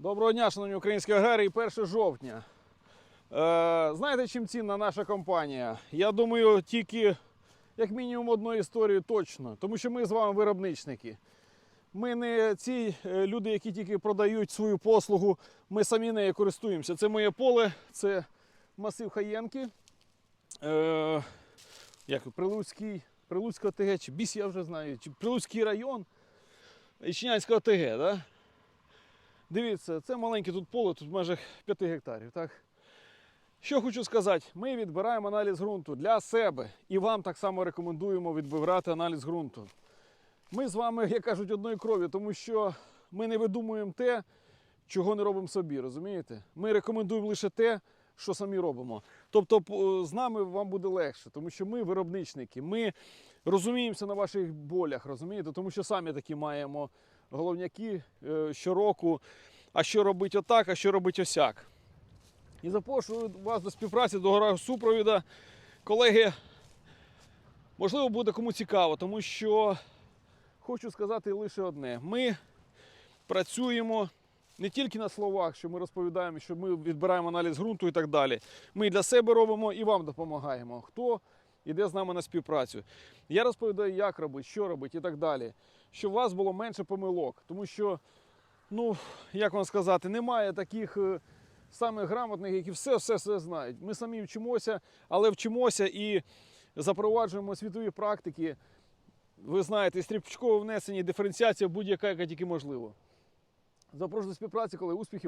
Доброго дня, шановні українські аграрії, 1 жовтня. Е, знаєте, чим цінна наша компанія? Я думаю, тільки як мінімум одної історії точно, тому що ми з вами виробничники. Ми не ці е, люди, які тільки продають свою послугу, ми самі нею користуємося. Це моє поле, це масив Хаєнки. Е, як Прилуцький, Прилуцька ОТГ, чи Біс, я вже знаю, чи Прилуцький район Ічнянська ОТГ. Да? Дивіться, це маленьке тут поле, тут майже 5 гектарів. Так? Що хочу сказати, ми відбираємо аналіз ґрунту для себе і вам так само рекомендуємо відбирати аналіз ґрунту. Ми з вами, як кажуть, одної крові, тому що ми не видумуємо те, чого не робимо собі, розумієте? Ми рекомендуємо лише те, що самі робимо. Тобто з нами вам буде легше, тому що ми виробничники, ми розуміємося на ваших болях, розумієте? Тому що самі такі маємо головняки е, щороку. А що робить отак, а що робить осяк. І запрошую вас до співпраці, до гора супровіда. Колеги, можливо, буде кому цікаво, тому що хочу сказати лише одне: ми працюємо не тільки на словах, що ми розповідаємо, що ми відбираємо аналіз ґрунту і так далі. Ми і для себе робимо і вам допомагаємо. Хто йде з нами на співпрацю. Я розповідаю, як робити, що робити і так далі. Щоб у вас було менше помилок. Тому що, ну, як вам сказати, немає таких е, самих грамотних, які все, все, все знають. Ми самі вчимося, але вчимося і запроваджуємо світові практики. Ви знаєте, стріпчкове внесення, диференціація будь-яка, яка тільки можливо. Запрошую до співпраці, коли успіхів.